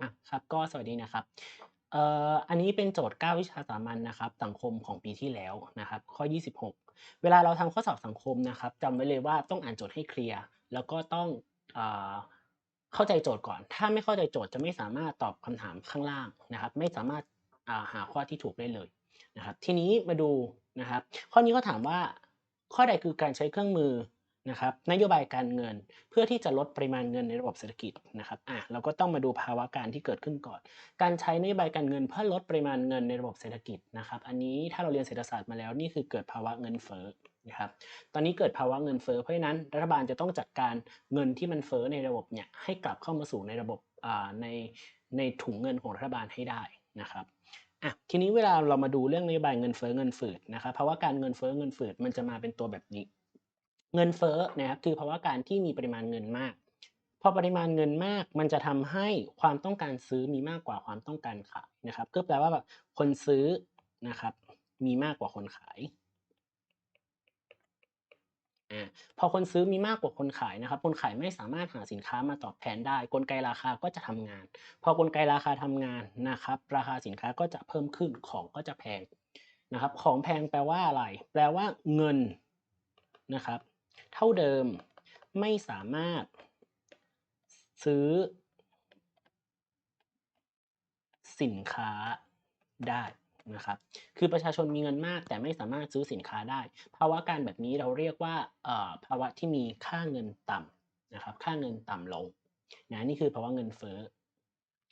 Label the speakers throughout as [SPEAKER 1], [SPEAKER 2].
[SPEAKER 1] อะครับก็สวัสดีนะครับเอ่ออันนี้เป็นโจทย์ 9 วิชาสามัญนะครับสังคมของปีที่แล้วนะครับข้อ 26 เวลาเราทำข้อสอบสังคมนะครับจำไว้เลยว่าต้องอ่านโจทย์ให้เคลียร์แล้วก็ต้องอ่าเข้าใจโจทย์ก่อน ถ้าไม่เข้าใจโจทย์จะไม่สามารถตอบคำถามข้างล่างนะครับ ไม่สามารถอ่าหาข้อที่ถูกได้เลยนะครับ ทีนี้มาดูนะครับ ข้อนี้ก็ถามว่าข้อใดคือการใช้เครื่องมือ นะครับนโยบายการเงินเพื่อที่จะลดปริมาณเงินในระบบเศรษฐกิจนะครับอะเราก็ต้องมาดูภาวะการที่เกิดขึ้นก่อน การใช้นโยบายการเงินเพื่อลดปริมาณเงินในระบบเศรษฐกิจนะครับอันนี้ถ้าเราเรียนเศรษฐศาสตร์มาแล้วนี่คือเกิดภาวะเงินเฟ้อนะครับตอนนี้เกิดภาวะเงินเฟ้อเพราะฉะนั้นรัฐบาลจะต้องจัดการเงินที่มันเฟ้อในระบบเนี่ยให้กลับเข้ามาสู่ในระบบในในถุงเงินของรัฐบาลให้ได้นะครับอะทีนี้เวลาเรามาดูเรื่องนโยบายเงินเฟ้อเงินฝืดนะครับภาวะการเงินเฟ้อเงินฝืดมันจะมาเป็นตัวแบบนี้ เงินเฟ้อนะครับคือภาวะการที่มีปริมาณเงินมาก พอปริมาณเงินมากมันจะทำให้ความต้องการซื้อมีมากกว่าความต้องการขายนะครับ ก็แปลว่าแบบคนซื้อนะครับ มีมากกว่าคนขายอาพอคนซื้อมีมากกว่าคนขายนะครับ คนขายไม่สามารถหาสินค้ามาตอบแทนได้ กลไกราคาก็จะทำงาน พอกลไกราคาทำงานนะครับ ราคาสินค้าก็จะเพิ่มขึ้นของก็จะแพงนะครับ ของแพงแปลว่าอะไร แปลว่าเงินนะครับ เท่าเดิมไม่สามารถซื้อ สินค้าได้นะครับ คือประชาชนมีเงินมาก แต่ไม่สามารถซื้อสินค้าได้ ภาวะการแบบนี้เราเรียกว่าภาวะที่มีค่าเงินต่ำนะครับ ค่าเงินต่ำลงนะนี่คือภาวะเงินเฟ้อ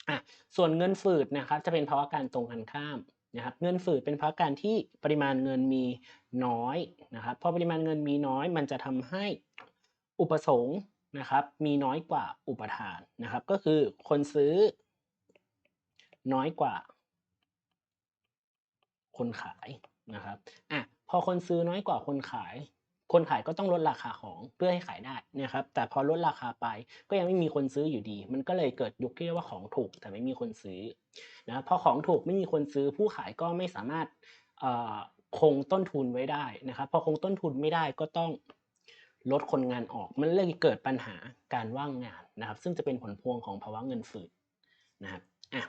[SPEAKER 1] อะส่วนเงินฝืดนะครับ จะเป็นภาวะการตรงกันข้าม นะครับเงินฝืดเป็นภาวะการที่ปริมาณเงินมีน้อยนะครับพอปริมาณเงินมีน้อย มันจะทำให้อุปสงค์นะครับมีน้อยกว่าอุปทานนะครับ ก็คือคนซื้อน้อยกว่า คนขายนะครับอะพอคนซื้อน้อยกว่าคนขาย คนขายก็ต้องลดราคาของเพื่อให้ขายได้นะครับแต่พอลดราคาไปก็ยังไม่มีคนซื้ออยู่ดี มันก็เลยเกิดยุคที่เรียกว่าของถูกแต่ไม่มีคนซื้อนะพอของถูกไม่มีคนซื้อ ผู้ขายก็ไม่สามารถคงต้นทุนไว้ได้นะครับพอคงต้นทุนไม่ได้ก็ต้องลดคนงานออก มันเลยเกิดปัญหาการว่างงานนะครับ ซึ่งจะเป็นผลพวงของภาวะเงินฝืดนะครับอะ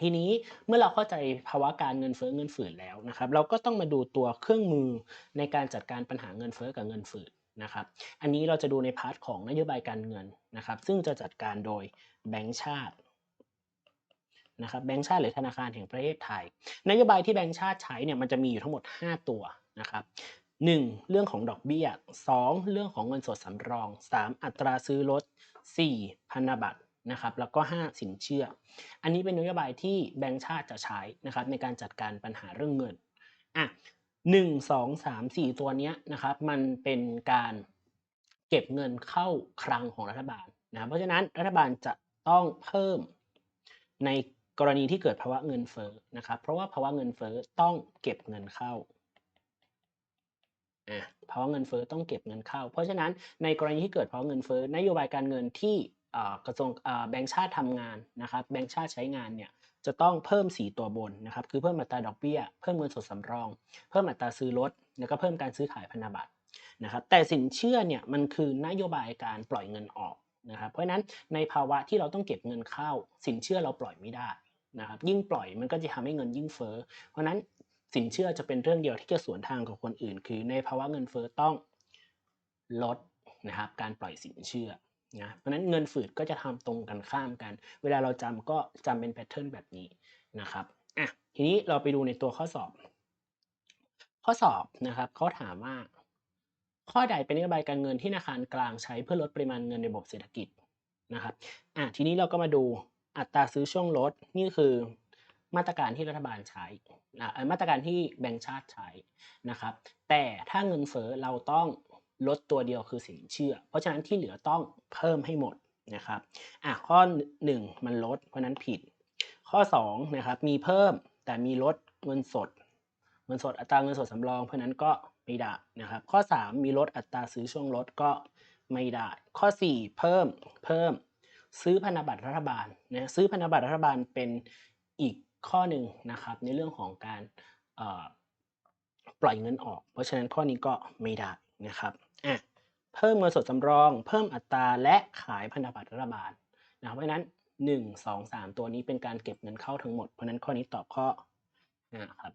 [SPEAKER 1] ทีนี้เมื่อเราเข้าใจภาวะการเงินเฟ้อเงินฝืดแล้วนะครับ เราก็ต้องมาดูตัวเครื่องมือในการจัดการปัญหาเงินเฟ้อกับเงินฝืดนะครับ อันนี้เราจะดูในพาร์ทของนโยบายการเงินนะครับ ซึ่งจะจัดการโดยแบงก์ชาตินะครับแบงก์ชาติหรือธนาคารแห่งประเทศไทย นโยบายที่แบงก์ชาติใช้เนี่ยมันจะมีอยู่ทั้งหมด 5 ตัวนะครับ 1. เรื่องของดอกเบี้ย 2. เรื่องของเงินสดสำรอง 3. อัตราซื้อรถ 4. พันธบัตร นะครับแล้วก็ 5 สินเชื่อ อันนี้เป็นนโยบายที่แบงก์ชาติจะใช้นะครับในการจัดการปัญหาเรื่องเงินอะหนึ่งสองสามสี่ตัวเนี้ยนะครับมันเป็นการเก็บเงินเข้าคลังของรัฐบาลนะเพราะฉะนั้นรัฐบาลจะต้องเพิ่มในกรณีที่เกิดภาวะเงินเฟ้อนะครับ เพราะว่าภาวะเงินเฟ้อต้องเก็บเงินเข้าอะภาวะเงินเฟ้อต้องเก็บเงินเข้า เพราะฉะนั้นในกรณีที่เกิดภาวะเงินเฟ้อนโยบายการเงินที่ กระทรวงแบงก์ชาติทำงานนะครับแบงก์ชาติใช้งานเนี่ยจะต้องเพิ่ม 4 ตัวบนนะครับคือเพิ่มอัตราดอกเบี้ย เพิ่มเงินสดสำรอง เพิ่มอัตราซื้อรถแล้วก็เพิ่มการซื้อขายพันธบัตรนะครับแต่สินเชื่อเนี่ยมันคือนโยบายการปล่อยเงินออกนะครับเพราะฉะนั้นในภาวะที่เราต้องเก็บเงินเข้า สินเชื่อเราปล่อยไม่ได้นะครับยิ่งปล่อยมันก็จะทำให้เงินยิ่งเฟ้อเพราะนั้นสินเชื่อจะเป็นเรื่องเดียวที่จะสวนทางกับคนอื่น คือในภาวะเงินเฟ้อต้องลดนะครับการปล่อยสินเชื่อ นะเพราะนั้นเงินฝืดก็จะทำตรงกันข้ามกัน เวลาเราจำก็จำเป็นแพทเทิร์นแบบนี้นะครับอะทีนี้เราไปดูในตัวข้อสอบ ข้อสอบนะครับเขาถามว่า ข้อใดเป็นนโยบายการเงินที่ธนาคารกลางใช้เพื่อลดปริมาณเงินในระบบเศรษฐกิจนะครับอะทีนี้เราก็มาดูอัตราซื้อช่วงลดนี่คือมาตรการที่รัฐบาลใช้นะมาตรการที่แบงก์ชาติใช้นะครับ แต่ถ้าเงินเฟ้อเราต้อง ลดตัวเดียวคือสินเชื่อ เพราะฉะนั้นที่เหลือต้องเพิ่มให้หมดนะครับอะข้อ 1 มันลดเพราะนั้นผิด ข้อ2นะครับมีเพิ่มแต่มีลดเงินสดเงินสดอัตราเงินสดสำรอง เพราะนั้นก็ไม่ได้นะครับ ข้อ 3 มีลดอัตราซื้อช่วงลดก็ไม่ได้ ข้อ 4 เพิ่มเพิ่ม ซื้อพันธบัตรรัฐบาลนะซื้อพันธบัตรรัฐบาลเป็นอีกข้อหนึ่งนะครับ ในเรื่องของการปล่อยเงินออก เพราะฉะนั้นข้อนี้ก็ไม่ได้ นะครับอะเพิ่มเงินสดสำรอง เพิ่มอัตราและขายพันธบัตรรัฐบาลนะครับเพราะฉะนั้น 1 2 3 ตัวนี้เป็นการเก็บเงินเข้าทั้งหมด เพราะนั้นข้อนี้ตอบข้อนะครับ